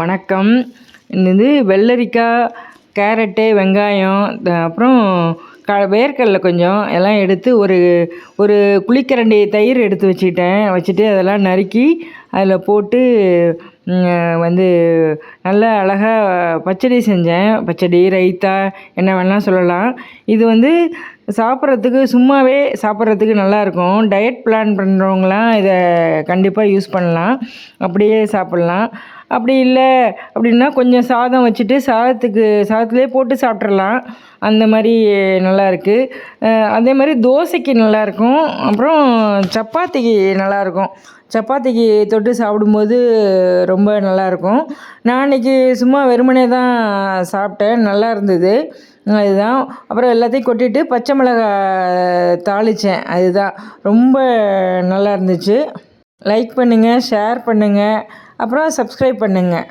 வணக்கம். இது வெள்ளரிக்காய் கேரட்டு வெங்காயம் அப்புறம் க வேர்க்கடலை கொஞ்சம் எல்லாம் எடுத்து ஒரு ஒரு குளிக்கரண்டி தயிர் எடுத்து வச்சுக்கிட்டேன். வச்சுட்டு அதெல்லாம் நறுக்கி அதில் போட்டு வந்து நல்லா அழகாக பச்சடி செஞ்சேன். பச்சடி ரைத்தா என்ன வேணால் சொல்லலாம். இது வந்து சாப்பிட்றதுக்கு சும்மாவே சாப்பிட்றதுக்கு நல்லாயிருக்கும். டயட் பிளான் பண்ணுறவங்களாம் இதை கண்டிப்பாக யூஸ் பண்ணலாம். அப்படியே சாப்பிட்லாம். அப்படி இல்லை அப்படின்னா கொஞ்சம் சாதம் வச்சுட்டு சாதத்துக்கு சாதத்துலேயே போட்டு சாப்பிட்றலாம் அந்த மாதிரி நல்லாயிருக்கு அதே மாதிரி தோசைக்கு நல்லாயிருக்கும் அப்புறம் சப்பாத்திக்கு நல்லாயிருக்கும் சப்பாத்திக்கு தொட்டு சாப்பிடும்போது ரொம்ப நல்லாயிருக்கும் நான் அன்றைக்கி சும்மா வெறுமனே தான் சாப்பிட்டேன். நல்லா இருந்தது. அதுதான். அப்புறம் எல்லாத்தையும் கொட்டிட்டு பச்சை மிளகாய் தாளித்தேன் அதுதான். ரொம்ப நல்லா இருந்துச்சு. லைக் பண்ணுங்கள் ஷேர் பண்ணுங்கள் அப்புறம் சப்ஸ்கிரைப் பண்ணுங்கள்